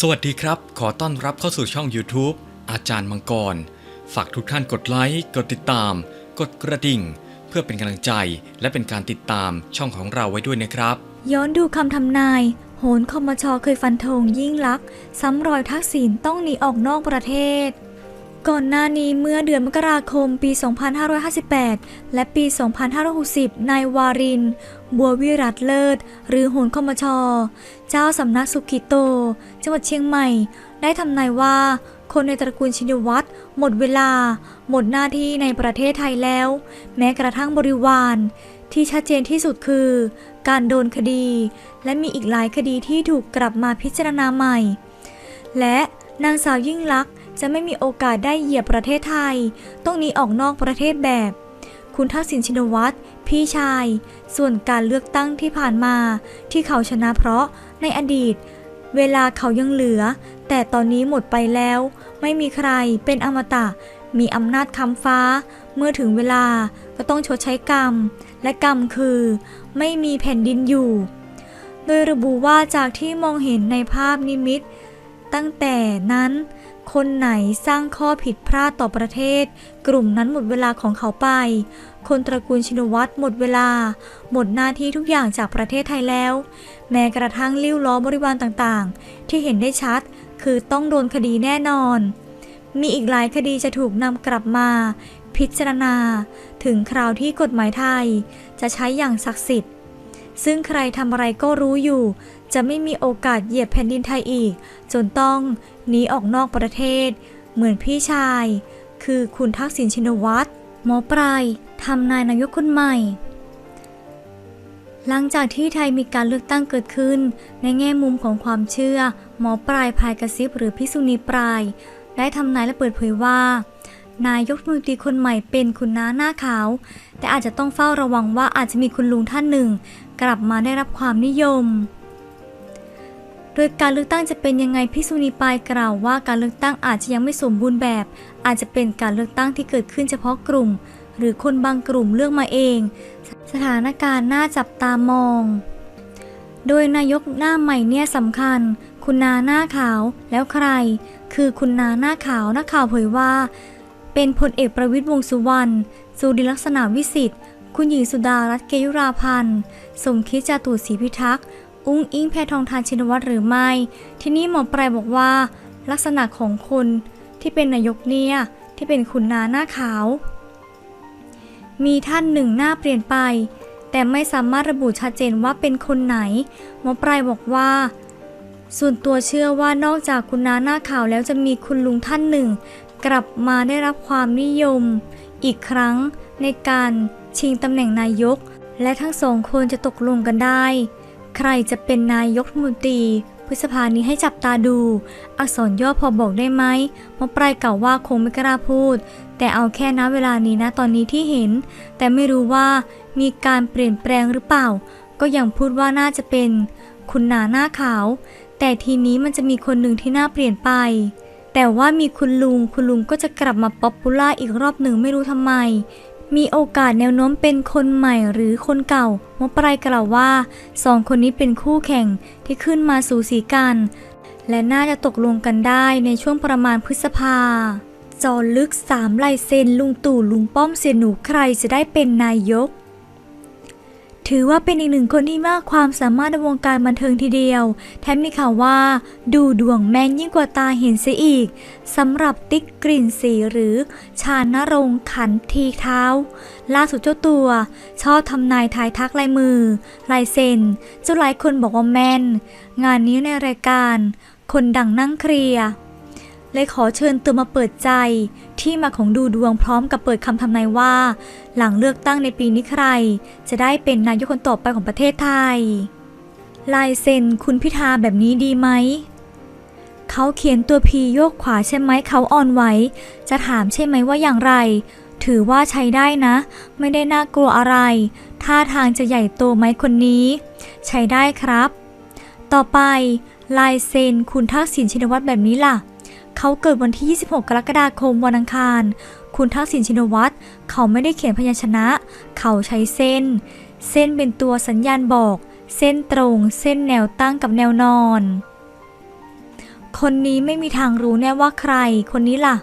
สวัสดีครับ ขอต้อนรับเข้าสู่ช่อง YouTube อาจารย์มังกร ฝากทุกท่านกดไลค์ กดติดตาม กดกระดิ่ง เพื่อเป็นกำลังใจ และเป็นการติดตามช่องของเราไว้ด้วยนะครับ ย้อนดูคำทำนาย โหนคมชเคยฟันธงยิ่งลักษณ์ซ้ำรอยทักษิณต้องหนีออกนอกประเทศ ก่อนหน้านี้เมื่อเดือนมกราคมปี 2558 และปี 2560 นายวาริน บัววิรัตเลิศ หรือโหนคอมช เจ้าสำนักสุขิโต จังหวัดเชียงใหม่ ได้ทำนายว่า คนในตระกูลชินวัตรหมดเวลา หมดหน้าที่ในประเทศไทยแล้ว แม้กระทั่งบริวาร ที่ชัดเจนที่สุดคือ การโดนคดี และมีอีกหลายคดีที่ถูกกลับมาพิจารณาใหม่ และนางสาวยิ่งลักษณ์ จะไม่มีโอกาสได้เหยียบประเทศไทย ต้องหนีออกนอกประเทศแบบ คุณทักษิณชินวัตรพี่ชาย ส่วนการเลือกตั้งที่ผ่านมา ที่เขาชนะเพราะในอดีต เวลาเขายังเหลือ แต่ตอนนี้หมดไปแล้ว ไม่มีใครเป็นอมตะ มีอำนาจคำฟ้า เมื่อถึงเวลาก็ต้องชดใช้กรรม และกรรมคือ ไม่มีแผ่นดินอยู่ โดยระบุว่าจากที่มองเห็นในภาพนิมิต ตั้งแต่นั้น คนไหนสร้างข้อผิดพลาดต่อประเทศ กลุ่มนั้นหมดเวลาของเขาไป คนตระกูลชินวัตรหมดเวลา หมดหน้าที่ทุกอย่างจากประเทศไทยแล้ว แม้กระทั่งลิ้วล้อบริวารต่างๆ ที่เห็นได้ชัด คือต้องโดนคดีแน่นอน มีอีกหลายคดีจะถูกนำกลับมา พิจารณา ถึงคราวที่กฎหมายไทย จะใช้อย่างศักดิ์สิทธิ์ ซึ่งใครทำอะไรก็รู้อยู่ จะไม่มีโอกาสเหยียบแผ่นดินไทยอีก จนต้องหนีออกนอกประเทศ เหมือนพี่ชาย คือคุณทักษิณชินวัตรหมอปลายทำนายนายกคนใหม่ หลังจากที่ไทยมีการเลือกตั้งเกิดขึ้น ในแง่มุมของความเชื่อ หมอปลายพายกระซิบหรือพิกษุณีปลาย ได้ทำนายและเปิดเผยว่า นายกรัฐมนตรีคนใหม่เป็นคุณน้าหน้าขาว แต่อาจจะต้องเฝ้าระวังว่าอาจจะมีคุณลุงท่านหนึ่ง กลับมาได้รับความนิยม โดยการเลือกตั้งจะเป็นยังไงพิกษุณีปายกล่าวว่าการเลือกตั้งอาจจะยังไม่สมบูรณ์แบบ อาจจะเป็นการเลือกตั้งที่เกิดขึ้นเฉพาะกลุ่ม หรือคนบางกลุ่มเลือกมาเอง สถานการณ์น่าจับตามอง โดยนายกหน้าใหม่เนี่ยสำคัญ คุณนาหน้าขาวแล้วใคร คือคุณนาหน้าขาวนักข่าวเผยว่า เป็นพลเอกประวิตรวงสุวรรณสุริลักษณะวิสิทธิ์ คุณหญิงสุดารัตน์เกยุราพันธ์ สมคิดจาตุศรีพิทักษ์อุ้งอิงแพทองทานชินวัตรหรือไม่ ที่นี่หมอปลายบอกว่า ลักษณะของคนที่เป็นนายกเนี่ยที่เป็นคุณนาหน้าขาว มีท่านหนึ่งหน้าเปลี่ยนไป แต่ไม่สามารถระบุชัดเจนว่าเป็นคนไหน หมอปลายบอกว่า ส่วนตัวเชื่อว่านอกจากคุณนาหน้าขาวแล้วจะมีคุณลุงท่านหนึ่ง กลับมาได้รับความนิยม อีกครั้งในการ ชิงตำแหน่งนายก และทั้งสองคนจะตกลงกันได้ ใครจะเป็นนายกมนตรีพฤษภานี้ให้จับตาดู อักษรย่อพอบอกได้ไหมมอปลายกล่าวว่าคงไม่กล้าพูด แต่เอาแค่ณเวลานี้นะตอนนี้ที่เห็น แต่ไม่รู้ว่ามีการเปลี่ยนแปลงหรือเปล่า ก็ยังพูดว่าน่าจะเป็น คุณนาหน้าขาว แต่ทีนี้มันจะมีคนหนึ่งที่น่าเปลี่ยนไป แต่ว่ามีคุณลุง คุณลุงก็จะกลับมาป๊อปปูล่าอีกรอบหนึ่งไม่รู้ทำไม มีโอกาสแนวโน้มเป็นคนใหม่หรือคนเก่าหมอปลายกล่าวว่าสองคนนี้เป็นคู่แข่งที่ขึ้นมาสู่สีกัน และน่าจะตกลงกันได้ในช่วงประมาณพฤษภา จอลึกสามลายเซ็นลุงตู่ลุงป้อมเสียหนูใครจะได้เป็นนายก ถือว่าเป็นอีกหนึ่งคนที่มากความสามารถในวงการบันเทิงทีเดียว แถมมีข่าวว่า ดูดวงแม่นยิ่งกว่าตาเห็นเสียอีกสำหรับติ๊กกลิ่นสีหรือชานรงขันทีเท้า ล่าสุดเจ้าตัว ชอบทำนายทายทักลายมือ ลายเซ็นจนหลายคนบอกว่าแม่น งานนี้ในรายการ คนดังนั่งเคลียร์ เลยขอเชิญตัวมาเปิดใจ ที่มาของดูดวงพร้อมกับเปิดคำทำนายว่า หลังเลือกตั้งในปีนี้ใคร จะได้เป็นนายกคนต่อไปของประเทศไทย ลายเซ็นคุณพิธาแบบนี้ดีไหมเขาเขียนตัวพีโยกขวาใช่ไหมเขาอ่อนไหวจะถามใช่ไหมว่าอย่างไร ถือว่าใช้ได้นะ ไม่ได้น่ากลัวอะไรท่าทางจะใหญ่โตไหมคนนี้ ใช้ได้ครับ ต่อไปลายเซ็นคุณทักษิณชินวัตรแบบนี้ล่ะ เขาเกิดวันที่ 26 กรกฎาคมวันอังคาร คุณทักษิณชินวัตรเขาไม่ได้เขียนพยัญชนะ เขาใช้เส้น เส้นเป็นตัวสัญญาณบอก เส้นตรง เส้นแนวตั้งกับแนวนอน คนนี้ไม่มีทางรู้แน่ว่าใคร คนนี้ล่ะ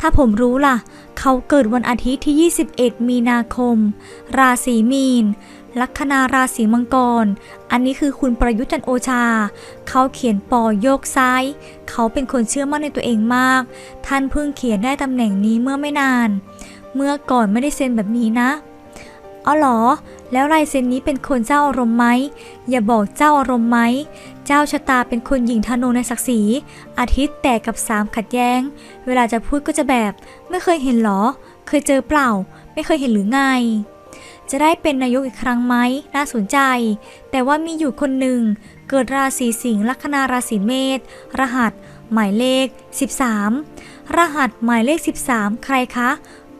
ถ้าผมรู้ล่ะ เขาเกิดวันอาทิตย์ที่ 21 มีนาคม ราศีมีน ลัคนาราศีมังกร อันนี้คือคุณประยุทธ์จันโอชา เขาเขียนปอโยกซ้าย เขาเป็นคนเชื่อมั่นในตัวเองมาก ท่านเพิ่งเขียนได้ตำแหน่งนี้เมื่อไม่นาน เมื่อก่อนไม่ได้เซ็นแบบนี้นะอ๋อเหรอ แล้วลายเซ็นนี้เป็นคนเจ้าอารมณ์ไหม อย่าบอกเจ้าอารมณ์ไหม เจ้าชะตาเป็นคนหญิงธนูในศักดิ์ศรี อาทิตย์แตกกับสามขัดแย้ง เวลาจะพูดก็จะแบบ ไม่เคยเห็นหรอ เคยเจอเปล่า ไม่เคยเห็นหรือไง จะได้เป็นนายกอีกครั้งไหมน่าสนใจ แต่ว่ามีอยู่คนหนึ่ง เกิดราศีสิงห์ลัคนาราศีเมษรหัส หมายเลข 13 รหัสหมายเลข 13 ใครคะ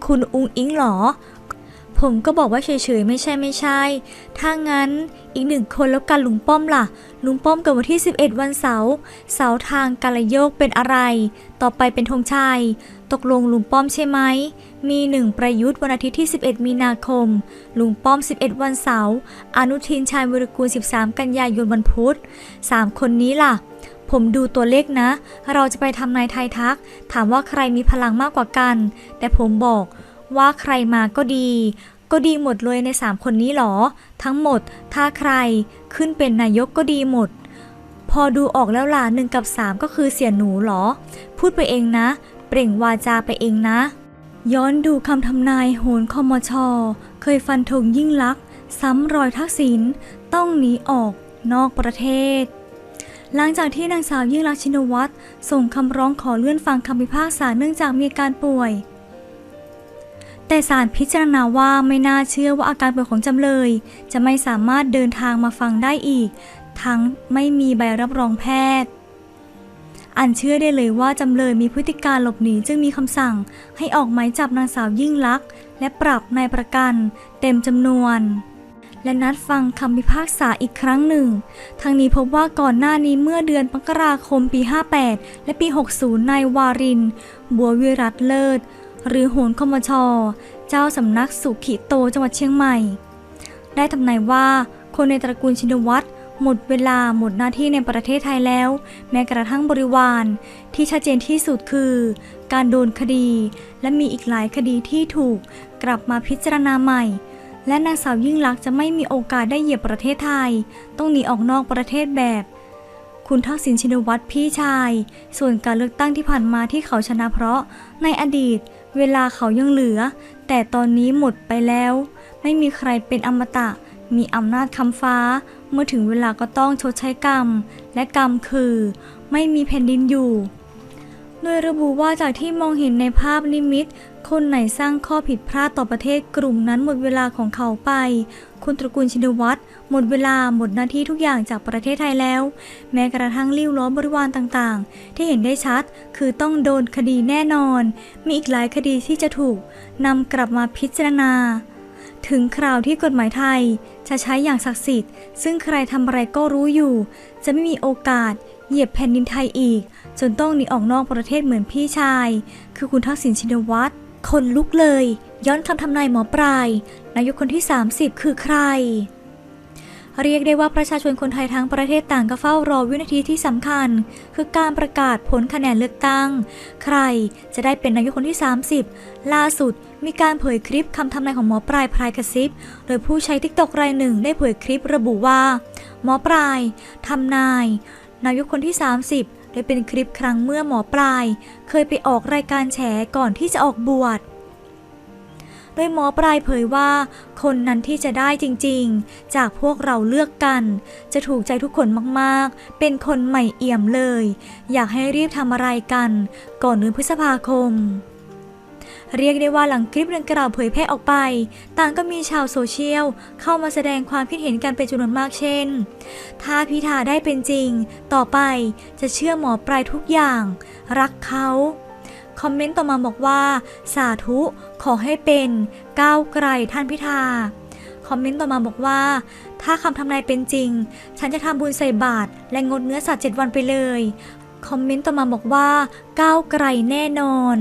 คุณอุงอิงหรอ ผมก็บอกว่าเฉยๆไม่ใช่ไม่ใช่ ถ้างั้นอีกหนึ่งคนแล้วกันลุงป้อมล่ะ ลุงป้อมเกิดวันที่ 11 วันเสาร์เสาร์ทางกาลโยกเป็นอะไร ต่อไปเป็นธงชัย ตกลงลุงป้อมใช่ไหม มีหนึ่งประยุทธ์วันอาทิตย์ที่ 11 มีนาคม ลุงป้อม 11 วันเสาร์อนุทินชาญวิรกูล 13 กันยายนวันพุธสามคนนี้ล่ะ ผมดูตัวเลขนะ เราจะไปทำนายไทยทัก ถามว่าใครมีพลังมากกว่ากัน แต่ผมบอกว่าใครมาก็ดี ก็ดีหมดเลยใน 3 คนนี้หรอ ทั้งหมด ถ้าใครขึ้นเป็นนายกก็ดีหมดพอดูออกแล้วล่ะหนึ่งกับ 3 ก็คือเสียหนูหรอ พูดไปเองนะ เปล่งวาจาไปเองนะ ย้อนดูคำทำนายโหนคอมชเคยฟันธงยิ่งลักษณ์ซ้ำรอยทักษิณต้องหนีออกนอกประเทศ หลังจากที่นางสาวยิ่งลักษณ์ชินวัตรส่งคำร้องขอเลื่อนฟังคำพิพากษาเนื่องจากมีการป่วย แต่ศาลพิจารณาว่าไม่น่าเชื่อว่าอาการป่วยของจำเลย จะไม่สามารถเดินทางมาฟังได้อีก ทั้งไม่มีใบรับรองแพทย์ อันเชื่อได้เลยว่าจำเลยมีพฤติการหลบหนีจึงมีคำสั่ง ให้ออกหมายจับนางสาวยิ่งลักษณ์และปรับนายประกัน เต็มจำนวน และนัดฟังคำพิพากษาอีกครั้งหนึ่ง ทางนี้พบว่าก่อนหน้านี้เมื่อเดือนมกราคมปี 58 และปี 60 นายวาริน บัววิรัตเลิศ หรือโหนคมช เจ้าสำนักสุขิโตจังหวัดเชียงใหม่ ได้ทำนายว่าคนในตระกูลชินวัตร หมดเวลาหมดหน้าที่ในประเทศไทยแล้ว แม้กระทั่งบริวารที่ชัดเจนที่สุดคือ การโดนคดี และมีอีกหลายคดีที่ถูกกลับมาพิจารณาใหม่ และนางสาวยิ่งลักษณ์จะไม่มีโอกาสได้เหยียบประเทศไทย ต้องหนีออกนอกประเทศแบบ คุณทักษิณชินวัตรพี่ชาย ส่วนการเลือกตั้งที่ผ่านมาที่เขาชนะเพราะ ในอดีต เวลาเขายังเหลือ แต่ตอนนี้หมดไปแล้ว ไม่มีใครเป็นอมตะมีอำนาจคำฟ้า เมื่อถึงเวลาก็ต้องชดใช้กรรม และกรรมคือ ไม่มีแผ่นดินอยู่ โดยระบุว่าจากที่มองเห็นในภาพนิมิต คนไหนสร้างข้อผิดพลาดต่อประเทศกลุ่มนั้นหมดเวลาของเขาไป คุณตระกูลชินวัตรหมดเวลาหมดหน้าที่ทุกอย่างจากประเทศไทยแล้ว แม้กระทั่งริ้วล้อบริวารต่างๆ ที่เห็นได้ชัดคือต้องโดนคดีแน่นอน มีอีกหลายคดีที่จะถูกนำกลับมาพิจารณา ถึงคราวที่กฎหมายไทย จะใช้อย่างศักดิ์สิทธิ์ ซึ่งใครทำอะไรก็รู้อยู่ จะไม่มีโอกาสเหยียบแผ่นดินไทยอีก จนต้องหนีออกนอกประเทศเหมือนพี่ชาย คือคุณทักษิณชินวัตรคนลุกเลย ย้อนคำทำนายหมอปลาย นายกคนที่ 30 คือใคร เรียกได้ว่าประชาชนคนไทยทั้งประเทศต่างก็เฝ้ารอวินาทีที่สำคัญ คือการประกาศผลคะแนนเลือกตั้ง ใครจะได้เป็นนายกคนที่ 30 ล่าสุดมีการเผยคลิปคำทำนายของหมอปลายพรายกระซิบ โดยผู้ใช้ทิกตอกรายหนึ่งได้เผยคลิประบุว่า หมอปลายทำนาย นายกคนที่ 30 ได้เป็นคลิปครั้งเมื่อหมอปลาย เคยไปออกรายการแฉก่อนที่จะออกบวช โดยหมอปลายเผยว่า คนนั้นที่จะได้จริงๆ จากพวกเราเลือกกัน จะถูกใจทุกคนมากๆ เป็นคนใหม่เอี่ยมเลย อยากให้รีบทำอะไรกัน ก่อนเดือนพฤษภาคมเรียกได้ว่าหลังคลิปดังกล่าวเผยแพร่ออกไป ต่างก็มีชาวโซเชียลเข้ามาแสดงความคิดเห็นกันเป็นจำนวนมากเช่น ถ้าพิธาได้เป็นจริง ต่อไปจะเชื่อหมอปลายทุกอย่าง รักเขา คอมเมนต์ต่อมาบอกว่า สาธุขอให้เป็นก้าวไกลท่านพิธา คอมเมนต์ต่อมาบอกว่า ถ้าคำทำนายเป็นจริง ฉันจะทำบุญใส่บาตรและงดเนื้อสัตว์เจ็ดวันไปเลย คอมเมนต์ต่อมาบอกว่าก้าวไกลแน่นอน